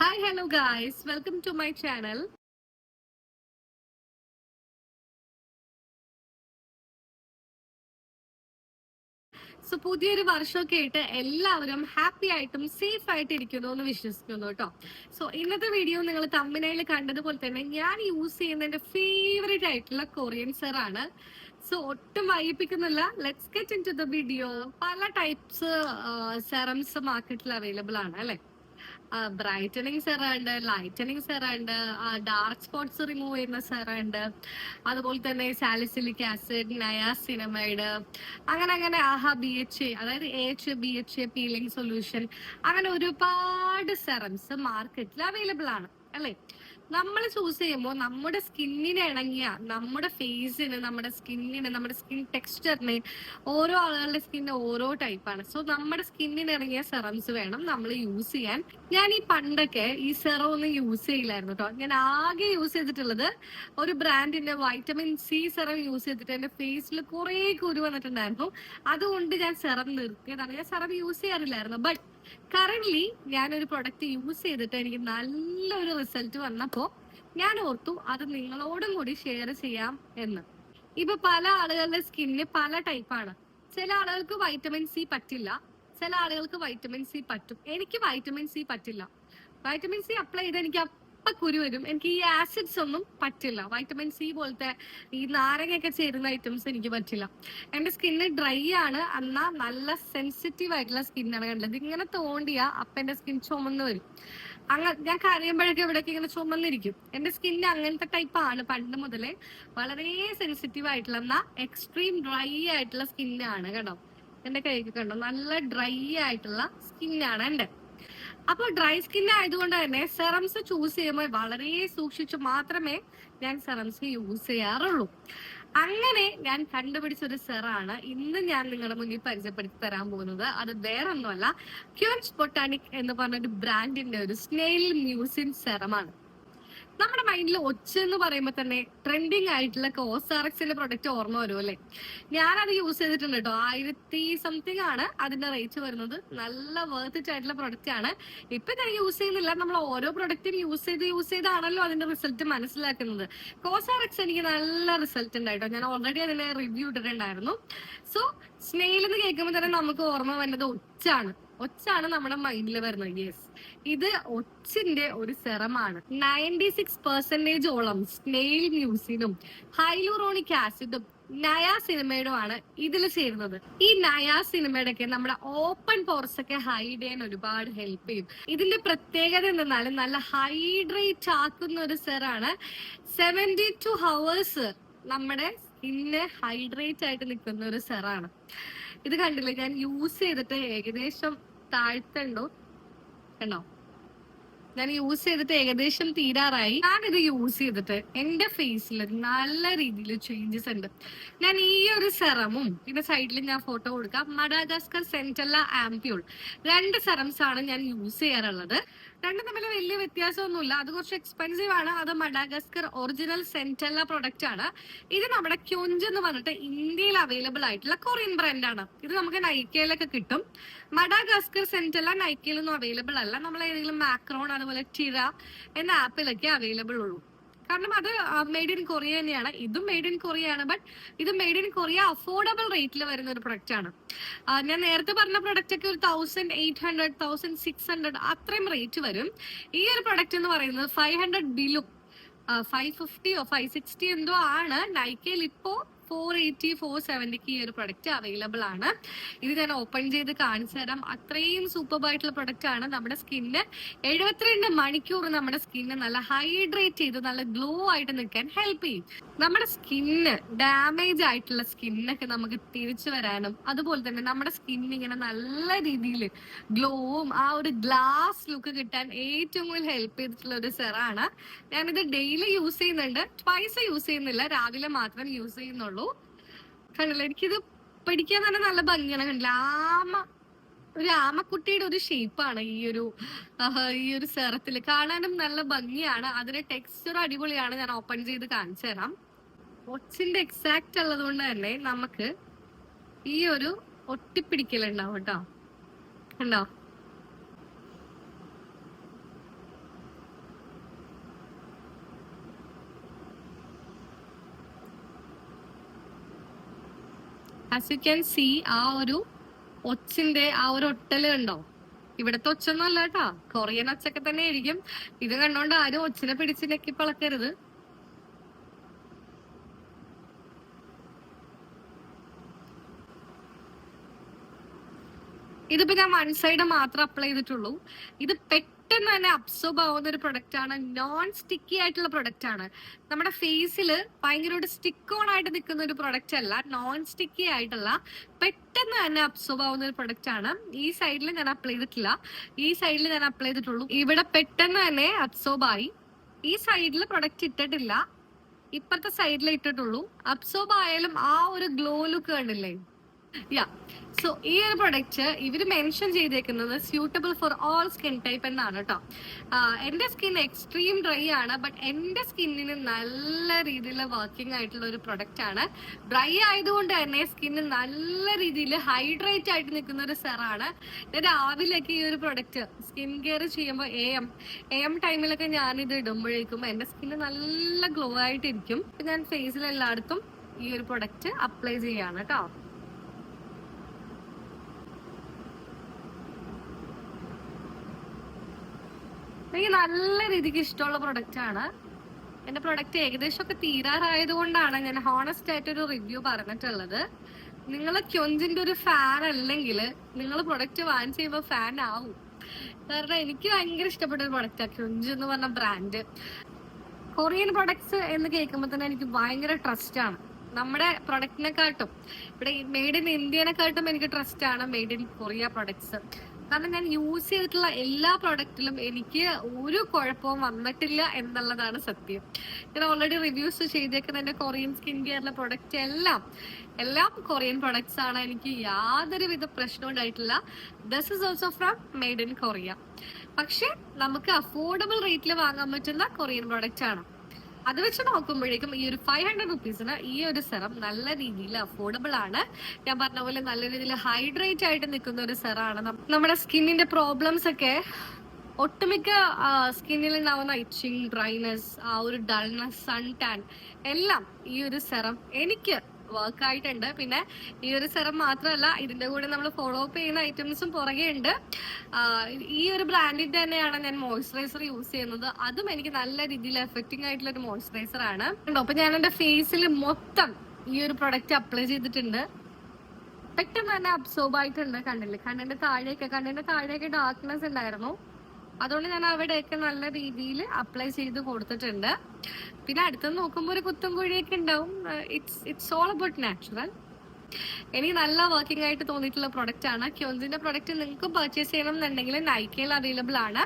Hi, hello guys. Welcome to my channel so പുതിയൊരു വർഷമൊക്കെ ആയിട്ട് എല്ലാവരും ഹാപ്പി ആയിട്ടും സേഫ് ആയിട്ട് ഇരിക്കുന്നു എന്ന് വിശ്വസിക്കുന്നു കേട്ടോ. സോ ഇന്നത്തെ വീഡിയോ നിങ്ങൾ തമ്മിനയിൽ കണ്ടതുപോലെ തന്നെ ഞാൻ യൂസ് ചെയ്യുന്ന എന്റെ ഫേവറേറ്റ് ആയിട്ടുള്ള കൊറിയൻ സെറാണ് സോ ഒട്ടും വൈകിപ്പിക്കുന്നില്ല. Let's get into the video പല ടൈപ്സ് സെറംസ് മാർക്കറ്റിൽ അവൈലബിൾ ആണ് അല്ലെ? ബ്രൈറ്റനിങ് സെറ ഉണ്ട് ലൈറ്റനിങ് സെറ ഉണ്ട് ഡാർക്ക് സ്പോട്ട്സ് റിമൂവ് ചെയ്യുന്ന സെറ ഉണ്ട് അതുപോലെ തന്നെ സാലിസിലിക് ആസിഡ് നയാസിനമൈഡ് അങ്ങനെ അങ്ങനെ ആഹ ബി എച്ച് എ അതായത് A H B H A peeling solution. അങ്ങനെ ഒരുപാട് സെറംസ് മാർക്കറ്റിൽ അവൈലബിൾ ആണ് അല്ലേ? നമ്മൾ ചൂസ് ചെയ്യുമ്പോൾ നമ്മുടെ സ്കിന്നിന് ഇണങ്ങിയ നമ്മുടെ ഫേസിന് നമ്മുടെ സ്കിന്നിന് നമ്മുടെ സ്കിൻ ടെക്സ്ചറിന് ഓരോ ആളുകളുടെ സ്കിന്ന് ഓരോ ടൈപ്പാണ് സോ നമ്മുടെ സ്കിന്നിന് ഇണങ്ങിയ സെറംസ് വേണം നമ്മൾ യൂസ് ചെയ്യാൻ. ഞാൻ ഈ പണ്ടൊക്കെ ഈ സെറം ഒന്നും യൂസ് ചെയ്യില്ലായിരുന്നു കേട്ടോ ഞാൻ ആകെ യൂസ് ചെയ്തിട്ടുള്ളത് ഒരു ബ്രാൻഡിന്റെ വൈറ്റമിൻ സി സെറം യൂസ് ചെയ്തിട്ട് എന്റെ ഫേസിൽ കുറെ കുരു വന്നിട്ടുണ്ടായിരുന്നു. അതുകൊണ്ട് ഞാൻ സെറം നിർത്തിയതാണ്. ഞാൻ സെറം യൂസ് ചെയ്യാറില്ലായിരുന്നു. ബട്ട് കറന്റ് ഞാനൊരു പ്രൊഡക്റ്റ് യൂസ് ചെയ്തിട്ട് എനിക്ക് നല്ലൊരു റിസൾട്ട് വന്നപ്പോ ഞാൻ ഓർത്തു അത് നിങ്ങളോടും കൂടി ഷെയർ ചെയ്യാം എന്ന്. ഇപ്പൊ പല ആളുകളുടെ സ്കിന്നിന് പല ടൈപ്പാണ് ചില ആളുകൾക്ക് വൈറ്റമിൻ സി പറ്റില്ല. ചില ആളുകൾക്ക് വൈറ്റമിൻ സി പറ്റും. എനിക്ക് വൈറ്റമിൻ സി പറ്റില്ല. വൈറ്റമിൻ സി അപ്ലൈ ചെയ്ത് എനിക്ക് അപ്പ കുരു വരും. എനിക്ക് ഈ ആസിഡ്സ് ഒന്നും പറ്റില്ല. വൈറ്റമിൻ സി പോലത്തെ ഈ നാരങ്ങയൊക്കെ ചേരുന്ന ഐറ്റംസ് എനിക്ക് പറ്റില്ല. എന്റെ സ്കിന്ന് ഡ്രൈ ആണ്. എന്നാ നല്ല സെൻസിറ്റീവ് ആയിട്ടുള്ള സ്കിന്നാണ് കണ്ടത്. ഇങ്ങനെ തോണ്ടിയാ അപ്പൊ എന്റെ സ്കിൻ ചുമന്ന് വരും. അങ്ങ ഞാൻ കരയുമ്പോഴൊക്കെ ഇവിടേക്ക് ഇങ്ങനെ ചുമന്നിരിക്കും. എന്റെ സ്കിന്ന് അങ്ങനത്തെ ടൈപ്പ് ആണ് പണ്ട് മുതലേ വളരെ സെൻസിറ്റീവ് ആയിട്ടുള്ള എന്നാ എക്സ്ട്രീം ഡ്രൈ ആയിട്ടുള്ള സ്കിന്നാണ് കേട്ടോ. എന്റെ കൈക്ക് കണ്ടോ? നല്ല ഡ്രൈ ആയിട്ടുള്ള സ്കിന്നാണ് എന്റെ. അപ്പോൾ ഡ്രൈ സ്കിൻ ആയതുകൊണ്ട് തന്നെ സെറംസ് ചൂസ് ചെയ്യുമ്പോൾ വളരെ സൂക്ഷിച്ചു മാത്രമേ ഞാൻ സെറംസ് യൂസ് ചെയ്യാറുള്ളൂ. അങ്ങനെ ഞാൻ കണ്ടുപിടിച്ച ഒരു സെറാണ് ഇന്ന് ഞാൻ നിങ്ങളുടെ മുന്നിൽ പരിചയപ്പെടുത്തി തരാൻ പോകുന്നത്. അത് വേറൊന്നുമല്ല ക്യൂൻസ് ബൊട്ടാനിക് എന്ന് പറഞ്ഞ ഒരു ബ്രാൻഡിന്റെ ഒരു സ്നെയിൽ മ്യൂസിൻ സെറമാണ് നമ്മുടെ മൈൻഡിൽ ഒച്ച എന്ന് പറയുമ്പോൾ തന്നെ ട്രെൻഡിങ് ആയിട്ടുള്ള കോസാറക്സിന്റെ പ്രൊഡക്റ്റ് ഓർമ്മ വരും അല്ലെ? ഞാനത് യൂസ് ചെയ്തിട്ടുണ്ട് കേട്ടോ ആയിരത്തി സംതിങ് ആണ് അതിന്റെ റേറ്റ് വരുന്നത്. നല്ല വേർത്തിറ്റ് ആയിട്ടുള്ള പ്രൊഡക്റ്റ് ആണ്. ഇപ്പൊ ഞാൻ യൂസ് ചെയ്യുന്നില്ല. നമ്മൾ ഓരോ പ്രൊഡക്റ്റും യൂസ് ചെയ്ത് യൂസ് ചെയ്താണല്ലോ അതിന്റെ റിസൾട്ട് മനസ്സിലാക്കുന്നത്. കോസാറക്സ് എനിക്ക് നല്ല റിസൾട്ട് ഉണ്ടായിട്ടോ. ഞാൻ ഓൾറെഡി അതിനെ റിവ്യൂ ഇട്ടിട്ടുണ്ടായിരുന്നു. സോ സ്നെയിൽ എന്ന് കേൾക്കുമ്പോൾ തന്നെ നമുക്ക് ഓർമ്മ വരുന്നത് ഒച്ചാണ്. ഒച്ചാണ് നമ്മുടെ മൈൻഡിൽ വരുന്നത്. യെസ് ഇത് ഒച്ചിന്റെ ഒരു സെറമാണ്. നയന്റി സിക്സ് പെർസെന്റേജോളം സ്നെയിൽ മ്യൂസിനും ഹൈലൂറോണിക് ആസിഡും നയാ സിനിമയുടെയാണ് ഇതിൽ ചേരുന്നത്. ഈ നയാ സിനിമയുടെ ഒക്കെ നമ്മുടെ ഓപ്പൺ പോർസ് ഒക്കെ ഹൈഡ് ചെയ്യാൻ ഒരുപാട് ഹെൽപ്പ് ചെയ്യും. ഇതിന്റെ പ്രത്യേകത എന്തെന്നാൽ നല്ല ഹൈഡ്രേറ്റ് ആക്കുന്ന ഒരു സെറാണ്. സെവന്റി ടു ഹവേഴ്സ് നമ്മുടെ സ്കിന്നെ ഹൈഡ്രേറ്റ് ആയിട്ട് നിൽക്കുന്ന ഒരു സെറാണ്. ഇത് കണ്ടില്ലേ? ഞാൻ യൂസ് ചെയ്തിട്ട് ഏകദേശം താഴ്ത്തുണ്ടോ? കണ്ടോ? ഞാൻ യൂസ് ചെയ്തിട്ട് ഏകദേശം തീരാറായി. ഞാൻ ഇത് യൂസ് ചെയ്തിട്ട് എന്റെ ഫേസിൽ നല്ല രീതിയിൽ ചേഞ്ചസ് ഉണ്ട്. ഞാൻ ഈ ഒരു സെറമും പിന്നെ സൈഡിൽ ഞാൻ ഫോട്ടോ കൊടുക്കാം. മഡാഗാസ്കർ സെന്റല്ല ആംപ്യൂൾ രണ്ട് സെറംസ് ആണ് ഞാൻ യൂസ് ചെയ്യാറുള്ളത്. രണ്ടും തമ്മിൽ വലിയ വ്യത്യാസമൊന്നുമില്ല. അത് കുറച്ച് എക്സ്പെൻസീവ് ആണ്. അത് മഡാഗസ്കർ ഒറിജിനൽ സെന്റല്ല പ്രൊഡക്റ്റ് ആണ്. ഇത് നമ്മുടെ ക്യോഞ്ച് എന്ന് പറഞ്ഞിട്ട് ഇന്ത്യയിൽ അവൈലബിൾ ആയിട്ടുള്ള കൊറിയൻ ബ്രാൻഡ് ആണ്. ഇത് നമുക്ക് നൈക്കയിലൊക്കെ കിട്ടും. മഡാഗസ്കർ സെന്റല്ല നൈക്കയിലൊന്നും അവൈലബിൾ അല്ല. നമ്മൾ ഏതെങ്കിലും മാക്രോൺ അതുപോലെ ടിറ എന്ന ആപ്പിലൊക്കെ അവൈലബിൾ ഉള്ളൂ. കാരണം അത് മെയ്ഡ് ഇൻ കൊറിയ തന്നെയാണ്. ഇതും മെയ്ഡ് ഇൻ കൊറിയ ആണ്. ബട്ട് ഇത് മെയ്ഡ് ഇൻ കൊറിയ അഫോർഡബിൾ റേറ്റിൽ വരുന്ന ഒരു പ്രൊഡക്റ്റ് ആണ്. ഞാൻ നേരത്തെ പറഞ്ഞ പ്രൊഡക്റ്റ് ഒക്കെ ഒരു thousand eight hundred thousand six hundred അത്രയും റേറ്റ് വരും. ഈ ഒരു പ്രൊഡക്റ്റ് എന്ന് പറയുന്നത് ഫൈവ് ഹൺഡ്രഡ് ബിലും ഫൈവ് ഫിഫ്റ്റിയോ ഫൈവ് സിക്സ്റ്റി എന്തോ ആണ് നൈക്കയിൽ ഇപ്പോ ഫോർ എയ്റ്റി ഫോർ സെവന്റിക്ക് ഈ ഒരു പ്രൊഡക്റ്റ് അവൈലബിൾ ആണ്. ഇത് ഞാൻ ഓപ്പൺ ചെയ്ത് കാണിച്ചു തരാം. അത്രയും സൂപ്പർ ആയിട്ടുള്ള പ്രൊഡക്റ്റ് ആണ് നമ്മുടെ സ്കിന്നിന്. എഴുപത്തിരണ്ട് മണിക്കൂർ നമ്മുടെ സ്കിന്നിന് നല്ല ഹൈഡ്രേറ്റ് ചെയ്ത് നല്ല ഗ്ലോ ആയിട്ട് നിൽക്കാൻ ഹെൽപ്പ് ചെയ്യും. നമ്മുടെ സ്കിന്ന് ഡാമേജ് ആയിട്ടുള്ള സ്കിന്നൊക്കെ നമുക്ക് തിരിച്ചു വരാനും അതുപോലെ തന്നെ നമ്മുടെ സ്കിൻ ഇങ്ങനെ നല്ല രീതിയിൽ ഗ്ലോവും ആ ഒരു ഗ്ലാസ് ലുക്ക് കിട്ടാൻ ഏറ്റവും കൂടുതൽ ഹെൽപ്പ് ചെയ്തിട്ടുള്ള ഒരു സെറാണ്. ഞാനിത് ഡെയിലി യൂസ് ചെയ്യുന്നുണ്ട്. ട്വൈസ് യൂസ് ചെയ്യുന്നില്ല. രാവിലെ മാത്രം യൂസ് ചെയ്യുന്നുള്ളൂ. കണ്ടില്ല? എനിക്കിത് പഠിക്കാൻ തന്നെ നല്ല ഭംഗിയാണ്. കണ്ടില്ല? ആമ ഒരു ആമക്കുട്ടിയുടെ ഒരു ഷേപ്പാണ് ഈ ഒരു ഈ ഒരു സെറത്തിൽ കാണാനും നല്ല ഭംഗിയാണ്. അതിന്റെ ടെക്സ്ചർ അടിപൊളിയാണ്. ഞാൻ ഓപ്പൺ ചെയ്ത് കാണിച്ചു തരാം. ഒച്ചിന്റെ എക്സാക്ട് ഉള്ളത് കൊണ്ട് തന്നെ നമുക്ക് ഈ ഒരു ഒട്ടിപ്പിടിക്കലുണ്ടാവും കേട്ടോ. കണ്ടോ? ആസ് യു ക്യാൻ സി ആ ഒരു ഒച്ചിന്റെ ആ ഒരു ഒട്ടൽ കണ്ടോ? ഇവിടത്തെ ഒച്ചൊന്നും അല്ല കേട്ടാ. കൊറിയൻ ഒച്ചൊക്കെ തന്നെ ആയിരിക്കും. ഇത് കണ്ടോണ്ട് ആരും ഒച്ചിനെ പിടിച്ച് നെക്കി പളക്കരുത്. ഇതിപ്പോ ഞാൻ വൺ സൈഡ് മാത്രം അപ്ലൈ ചെയ്തിട്ടുള്ളൂ. ഇത് പെട്ടെന്ന് തന്നെ അബ്സോർബ് ആവുന്ന ഒരു പ്രൊഡക്റ്റ് ആണ്. നോൺ സ്റ്റിക്കി ആയിട്ടുള്ള പ്രൊഡക്റ്റ് ആണ്. നമ്മുടെ ഫേസിൽ ഭയങ്കരമായിട്ട് സ്റ്റിക്ക് ഓൺ ആയിട്ട് നിൽക്കുന്ന ഒരു പ്രൊഡക്റ്റ് അല്ല നോൺ സ്റ്റിക്കി ആയിട്ടുള്ള പെട്ടെന്ന് തന്നെ അബ്സോർബ് ആവുന്ന ഒരു പ്രൊഡക്റ്റ് ആണ്. ഈ സൈഡിൽ ഞാൻ അപ്ലൈ ചെയ്തിട്ടില്ല. ഈ സൈഡിൽ ഞാൻ അപ്ലൈ ചെയ്തിട്ടുള്ളൂ. ഇവിടെ പെട്ടെന്ന് തന്നെ അബ്സോർബ് ആയി. ഈ സൈഡിൽ പ്രൊഡക്റ്റ് ഇട്ടിട്ടില്ല. ഇപ്പോഴത്തെ സൈഡിൽ ഇട്ടിട്ടുള്ളൂ. അബ്സോർബ് ആയാലും ആ ഒരു ഗ്ലോ ലുക്ക് കണ്ടില്ലേ? യാ സോ ഈ ഒരു പ്രൊഡക്റ്റ് ഇവർ മെൻഷൻ ചെയ്തേക്കുന്നത് suitable for all skin type എന്നാണ് കേട്ടോ എന്റെ സ്കിൻ എക്സ്ട്രീം ഡ്രൈ ആണ് ബട്ട് എന്റെ സ്കിന്നിന് നല്ല രീതിയിൽ വർക്കിംഗ് ആയിട്ടുള്ള ഒരു പ്രൊഡക്റ്റ് ആണ്. ഡ്രൈ ആയതുകൊണ്ട് തന്നെ സ്കിന്ന് നല്ല രീതിയിൽ ഹൈഡ്രേറ്റ് ആയിട്ട് നിൽക്കുന്ന ഒരു സെറാണ് രാവിലെയൊക്കെ ഈ ഒരു പ്രൊഡക്റ്റ് സ്കിൻ കെയർ ചെയ്യുമ്പോൾ എ എം എ എം ടൈമിലൊക്കെ ഞാനിത് ഇടുമ്പോഴേക്കും എന്റെ സ്കിന്ന് നല്ല ഗ്ലോ ആയിട്ടിരിക്കും. ഞാൻ ഫേസിൽ എല്ലായിടത്തും ഈ ഒരു പ്രൊഡക്റ്റ് അപ്ലൈ ചെയ്യാണ് കേട്ടോ എനിക്ക് നല്ല രീതിക്ക് ഇഷ്ടമുള്ള പ്രൊഡക്റ്റ് ആണ്. എന്റെ പ്രൊഡക്റ്റ് ഏകദേശം ഒക്കെ തീരാറായത് കൊണ്ടാണ് ഞാൻ ഹോണസ്റ്റ് ആയിട്ട് ഒരു റിവ്യൂ പറഞ്ഞിട്ടുള്ളത്. നിങ്ങൾ ക്യൊഞ്ചിന്റെ ഒരു ഫാൻ അല്ലെങ്കിൽ നിങ്ങൾ പ്രൊഡക്റ്റ് വാങ്ങിച്ച് ചെയ്യുമ്പോൾ ഫാൻ ആവും. കാരണം എനിക്ക് ഭയങ്കര ഇഷ്ടപ്പെട്ട ഒരു പ്രൊഡക്റ്റാണ് ക്യൊഞ്ച് എന്ന് പറഞ്ഞ ബ്രാൻഡ് കൊറിയൻ പ്രൊഡക്ട്സ് എന്ന് കേൾക്കുമ്പോൾ തന്നെ എനിക്ക് ഭയങ്കര ട്രസ്റ്റ് ആണ്. നമ്മുടെ പ്രൊഡക്റ്റിനെക്കാട്ടും ഇവിടെ മെയ്ഡ് ഇൻ ഇന്ത്യനെക്കാട്ടും എനിക്ക് ട്രസ്റ്റ് ആണ് മെയ്ഡ് ഇൻ കൊറിയ പ്രൊഡക്ട്സ് കാരണം ഞാൻ യൂസ് ചെയ്തിട്ടുള്ള എല്ലാ പ്രൊഡക്റ്റിലും എനിക്ക് ഒരു കുഴപ്പവും വന്നിട്ടില്ല എന്നുള്ളതാണ് സത്യം. ഞാൻ ഓൾറെഡി റിവ്യൂസ് ചെയ്തേക്കുന്ന എന്റെ കൊറിയൻ സ്കിൻ കെയറിലെ പ്രൊഡക്റ്റ് എല്ലാം എല്ലാം കൊറിയൻ പ്രൊഡക്ട്സ് ആണ്. എനിക്ക് യാതൊരുവിധ പ്രശ്നവും ഉണ്ടായിട്ടില്ല. This is also from made in Korea പക്ഷെ നമുക്ക് അഫോർഡബിൾ റേറ്റിൽ വാങ്ങാൻ പറ്റുന്ന കൊറിയൻ പ്രൊഡക്റ്റ് ആണ്. അത് വെച്ച് നോക്കുമ്പോഴേക്കും ഈ ഒരു ഫൈവ് ഹൺഡ്രഡ് റുപ്പീസിന് ഈ ഒരു സെറം നല്ല രീതിയിൽ അഫോർഡബിൾ ആണ്. ഞാൻ പറഞ്ഞ പോലെ നല്ല രീതിയിൽ ഹൈഡ്രേറ്റ് ആയിട്ട് നിൽക്കുന്ന ഒരു സെറാണ്. നമ്മുടെ സ്കിന്നിന്റെ പ്രോബ്ലംസ് ഒക്കെ ഒട്ടുമിക്ക സ്കിന്നിൽ ഉണ്ടാവുന്ന ഇച്ചിങ് ഡ്രൈനെസ് ആ ഒരു ഡൾനെസ് സൺ ടാൻ എല്ലാം ഈ ഒരു സെറം എനിക്ക് വർക്ക് ആയിട്ടുണ്ട്. പിന്നെ ഈ ഒരു സെറം മാത്രമല്ല ഇതിന്റെ കൂടെ നമ്മൾ ഫോളോ അപ്പ് ചെയ്യുന്ന ഐറ്റംസും പുറകെ ഉണ്ട്. ഈ ഒരു ബ്രാൻഡിന്റെ തന്നെയാണ് ഞാൻ മോയ്സ്ചറൈസർ യൂസ് ചെയ്യുന്നത്. അതും എനിക്ക് നല്ല രീതിയിൽ എഫക്റ്റിംഗ് ആയിട്ടുള്ള ഒരു മോയ്സ്ചറൈസർ ആണ്. അപ്പൊ ഞാൻ എന്റെ ഫേസിൽ മൊത്തം ഈ ഒരു പ്രൊഡക്റ്റ് അപ്ലൈ ചെയ്തിട്ടുണ്ട്. പെട്ടെന്ന് തന്നെ അബ്സോർബ് ആയിട്ടുണ്ട് കണ്ണിൽ. കണ്ണിന്റെ താഴെയൊക്കെ കണ്ണിന്റെ താഴെയൊക്കെ ഡാർക്ക്നെസ് ഉണ്ടായിരുന്നു. അതുകൊണ്ട് ഞാൻ അവിടെയൊക്കെ നല്ല രീതിയിൽ അപ്ലൈ ചെയ്ത് കൊടുത്തിട്ടുണ്ട്. പിന്നെ അടുത്ത് നോക്കുമ്പോൾ ഒരു കുത്തും കുഴിയൊക്കെ ഉണ്ടാവും. It's it's all about natural എനിക്ക് നല്ല വർക്കിംഗ് ആയിട്ട് തോന്നിയിട്ടുള്ള പ്രൊഡക്റ്റ് ആണ്. ക്യോൻസിന്റെ പ്രൊഡക്റ്റ് നിങ്ങൾക്ക് പർച്ചേസ് ചെയ്യണം എന്നുണ്ടെങ്കിൽ നൈക്കയിൽ അവൈലബിൾ ആണ്.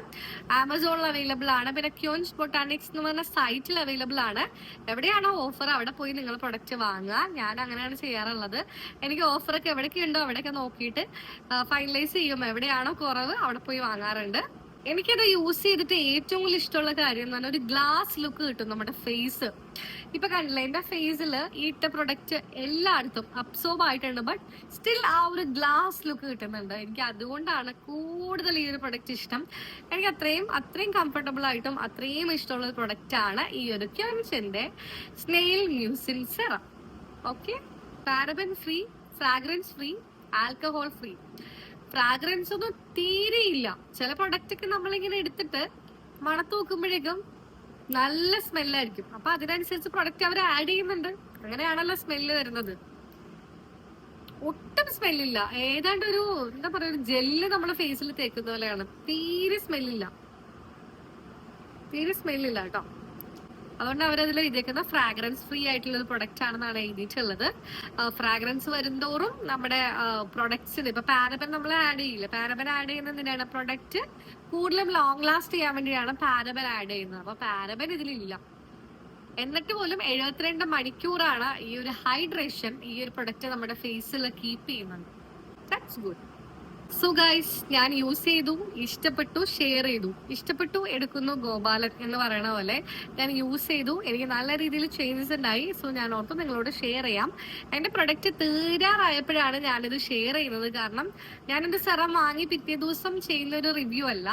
ആമസോണിൽ അവൈലബിൾ ആണ്. പിന്നെ ക്യോൻസ് ബൊട്ടാണിക്സ് എന്ന് പറഞ്ഞ സൈറ്റിൽ അവൈലബിൾ ആണ്. എവിടെയാണോ ഓഫർ അവിടെ പോയി നിങ്ങൾ പ്രൊഡക്റ്റ് വാങ്ങുക. ഞാൻ അങ്ങനെയാണ് ചെയ്യാറുള്ളത്. എനിക്ക് ഓഫറൊക്കെ എവിടെയൊക്കെ ഉണ്ടോ അവിടെയൊക്കെ നോക്കിയിട്ട് ഫൈനലൈസ് ചെയ്യും. എവിടെയാണോ കുറവ് അവിടെ പോയി വാങ്ങാറുണ്ട്. എനിക്കത് യൂസ് ചെയ്തിട്ട് ഏറ്റവും കൂടുതൽ ഇഷ്ടമുള്ള കാര്യം എന്ന് പറഞ്ഞാൽ ഒരു ഗ്ലാസ് ലുക്ക് കിട്ടും നമ്മുടെ ഫേസ് ഇപ്പൊ കണ്ടില്ലേ എന്റെ ഫേസിൽ ഈ ഇട്ട പ്രൊഡക്റ്റ് എല്ലായിടത്തും അബ്സോർബ് ആയിട്ടുണ്ട് ബട്ട് സ്റ്റിൽ ആ ഒരു ഗ്ലാസ് ലുക്ക് കിട്ടുന്നുണ്ട്. എനിക്ക് അതുകൊണ്ടാണ് കൂടുതൽ ഈ ഒരു പ്രൊഡക്റ്റ് ഇഷ്ടം. എനിക്ക് അത്രയും അത്രയും കംഫർട്ടബിൾ ആയിട്ടും അത്രയും ഇഷ്ടമുള്ള ഒരു പ്രൊഡക്റ്റ് ആണ് ഈ ഒരു ക്യോൻസിന്റെ snail mucin serum okay paraben free fragrance free alcohol free fragrance ഒന്നും തീരെ ഇല്ല ചില പ്രൊഡക്റ്റ് ഒക്കെ നമ്മളിങ്ങനെ എടുത്തിട്ട് മണത്ത് നോക്കുമ്പോഴേക്കും നല്ല സ്മെല്ലായിരിക്കും അപ്പൊ അതിനനുസരിച്ച് പ്രൊഡക്റ്റ് അവർ ആഡ് ചെയ്യുന്നുണ്ട്. അങ്ങനെയാണല്ലോ സ്മെല്ല് വരുന്നത്. ഒട്ടും സ്മെല്ലില്ല ഏതാണ്ട് ഒരു എന്താ പറയാ ഒരു ജെല്ല് നമ്മുടെ ഫേസിൽ തേക്കുന്ന പോലെയാണ്. തീരെ സ്മെല്ലില്ല തീരെ സ്മെല്ലില്ല കേട്ടോ. അതുകൊണ്ട് അവരതിൽ എഴുതിയേക്കുന്ന ഫ്രാഗ്രൻസ് ഫ്രീ ആയിട്ടുള്ള ഒരു പ്രൊഡക്റ്റ് ആണെന്നാണ് എഴുതിയിട്ടുള്ളത്. ഫ്രാഗ്രൻസ് വരുംതോറും നമ്മുടെ പ്രൊഡക്ട്സിന് ഇപ്പൊ പാരബൻ നമ്മൾ ആഡ് ചെയ്യില്ല? പാരബൻ ആഡ് ചെയ്യുന്നതിനാണ് പ്രൊഡക്റ്റ് കൂടുതലും ലോങ് ലാസ്റ്റ് ചെയ്യാൻ വേണ്ടിയാണ് പാരബൻ ആഡ് ചെയ്യുന്നത്. അപ്പൊ പാരബൻ ഇതിലില്ല. എന്നിട്ട് പോലും എഴുപത്തിരണ്ട് മണിക്കൂറാണ് ഈ ഒരു ഹൈഡ്രേഷൻ ഈ ഒരു പ്രൊഡക്റ്റ് നമ്മുടെ ഫേസിൽ കീപ്പ് ചെയ്യുന്നത്. ദാറ്റ്സ് ഗുഡ് സോ ഗൈസ് ഞാൻ യൂസ് ചെയ്തു ഇഷ്ടപ്പെട്ടു ഷെയർ ചെയ്തു. ഇഷ്ടപ്പെട്ടു എടുക്കുന്നു ഗോപാലൻ എന്ന് പറയണ പോലെ ഞാൻ യൂസ് ചെയ്തു. എനിക്ക് നല്ല രീതിയിൽ ചേഞ്ചസ് ഉണ്ടായി. സോ ഞാൻ ഓർത്ത് നിങ്ങളോട് ഷെയർ ചെയ്യാം. എന്റെ പ്രൊഡക്റ്റ് തീരാറായപ്പോഴാണ് ഞാനിത് ഷെയർ ചെയ്യുന്നത്. കാരണം എന്റെ സെറം വാങ്ങി പിറ്റേ ദിവസം ചെയ്യുന്ന ഒരു റിവ്യൂ അല്ല.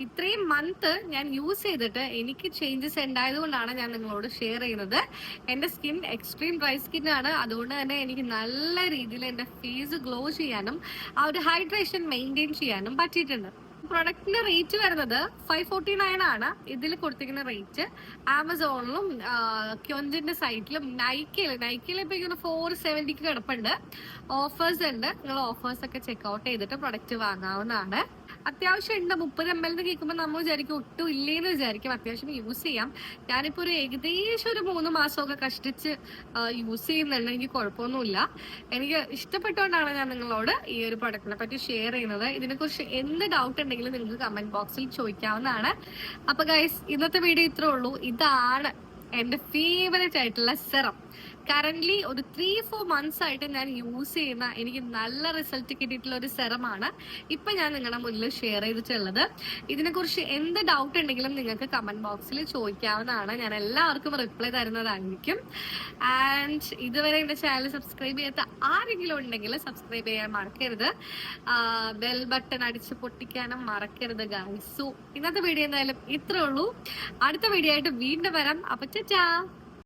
ഇത്രയും മന്ത് ഞാൻ യൂസ് ചെയ്തിട്ട് എനിക്ക് ചേഞ്ചസ് ഉണ്ടായത് കൊണ്ടാണ് ഞാൻ നിങ്ങളോട് ഷെയർ ചെയ്യുന്നത്. എന്റെ സ്കിൻ എക്സ്ട്രീം ഡ്രൈ സ്കിൻ ആണ്. അതുകൊണ്ട് തന്നെ എനിക്ക് നല്ല രീതിയിൽ എന്റെ ഫേസ് ഗ്ലോ ചെയ്യാനും ആ ഒരു ഹൈഡ്രേഷൻ മെയിന്റെയിൻ ചെയ്യാനും പറ്റിയിട്ടുണ്ട്. പ്രൊഡക്റ്റിന്റെ റേറ്റ് വരുന്നത് ഫൈവ് ഫോർട്ടി നയൻ ആണ്. ഇതിൽ കൊടുത്തിരിക്കുന്ന റേറ്റ് ആമസോണിലും ക്യോഞ്ചിന്റെ സൈറ്റിലും നൈക്കയിൽ നൈക്കയിൽ ഇപ്പൊ ഇങ്ങനെ ഫോർ സെവന്റിക്ക് കിടപ്പുണ്ട്. ഓഫേഴ്സ് ഉണ്ട്. നിങ്ങൾ ഓഫേഴ്സ് ഒക്കെ ചെക്ക്ഔട്ട് ചെയ്തിട്ട് പ്രൊഡക്റ്റ് വാങ്ങാവുന്നതാണ്. അത്യാവശ്യം ഉണ്ട്. മുപ്പത് എം എൽ എന്ന് കേൾക്കുമ്പോൾ നമ്മൾ വിചാരിക്കും ഒട്ടും ഇല്ലേന്ന് വിചാരിക്കും. അത്യാവശ്യം യൂസ് ചെയ്യാം. ഞാനിപ്പോ ഒരു ഏകദേശം ഒരു മൂന്ന് മാസമൊക്കെ കഷ്ടിച്ച് യൂസ് ചെയ്യുന്നുണ്ട്. എനിക്ക് കുഴപ്പമൊന്നുമില്ല. എനിക്ക് ഇഷ്ടപ്പെട്ടുകൊണ്ടാണ് ഞാൻ നിങ്ങളോട് ഈ ഒരു പ്രൊഡക്റ്റിനെ പറ്റി ഷെയർ ചെയ്യുന്നത്. ഇതിനെക്കുറിച്ച് എന്ത് ഡൗട്ട് ഉണ്ടെങ്കിലും നിങ്ങൾക്ക് കമന്റ് ബോക്സിൽ ചോദിക്കാവുന്നതാണ്. അപ്പൊ ഗൈസ് ഇന്നത്തെ വീഡിയോ ഇത്രേ ഉള്ളൂ. ഇതാണ് എന്റെ ഫേവറേറ്റ് ആയിട്ടുള്ള സെറം കറന്റ് ഒരു ത്രീ ഫോർ മന്ത്സ് ആയിട്ട് ഞാൻ യൂസ് ചെയ്യുന്ന എനിക്ക് നല്ല റിസൾട്ട് കിട്ടിയിട്ടുള്ള ഒരു സെറമാണ് ഇപ്പൊ ഞാൻ നിങ്ങളുടെ മുന്നിൽ ഷെയർ ചെയ്തിട്ടുള്ളത്. ഇതിനെക്കുറിച്ച് എന്ത് ഡൗട്ട് ഉണ്ടെങ്കിലും നിങ്ങൾക്ക് കമന്റ് ബോക്സിൽ ചോദിക്കാവുന്നതാണ്. ഞാൻ എല്ലാവർക്കും റിപ്ലൈ തരുന്നതായിരിക്കും. ആൻഡ് ഇതുവരെ എന്റെ ചാനൽ സബ്സ്ക്രൈബ് ചെയ്യാത്ത ആരെങ്കിലും ഉണ്ടെങ്കിൽ സബ്സ്ക്രൈബ് ചെയ്യാൻ മറക്കരുത്. ബെൽ ബട്ടൺ അടിച്ച് പൊട്ടിക്കാനും മറക്കരുത് ഗൈസ് ഇന്നത്തെ വീഡിയോ എന്തായാലും ഇത്രേ ഉള്ളൂ. അടുത്ത വീഡിയോ ആയിട്ട് വീണ്ടും വരാം. അപ്പൊ ചാ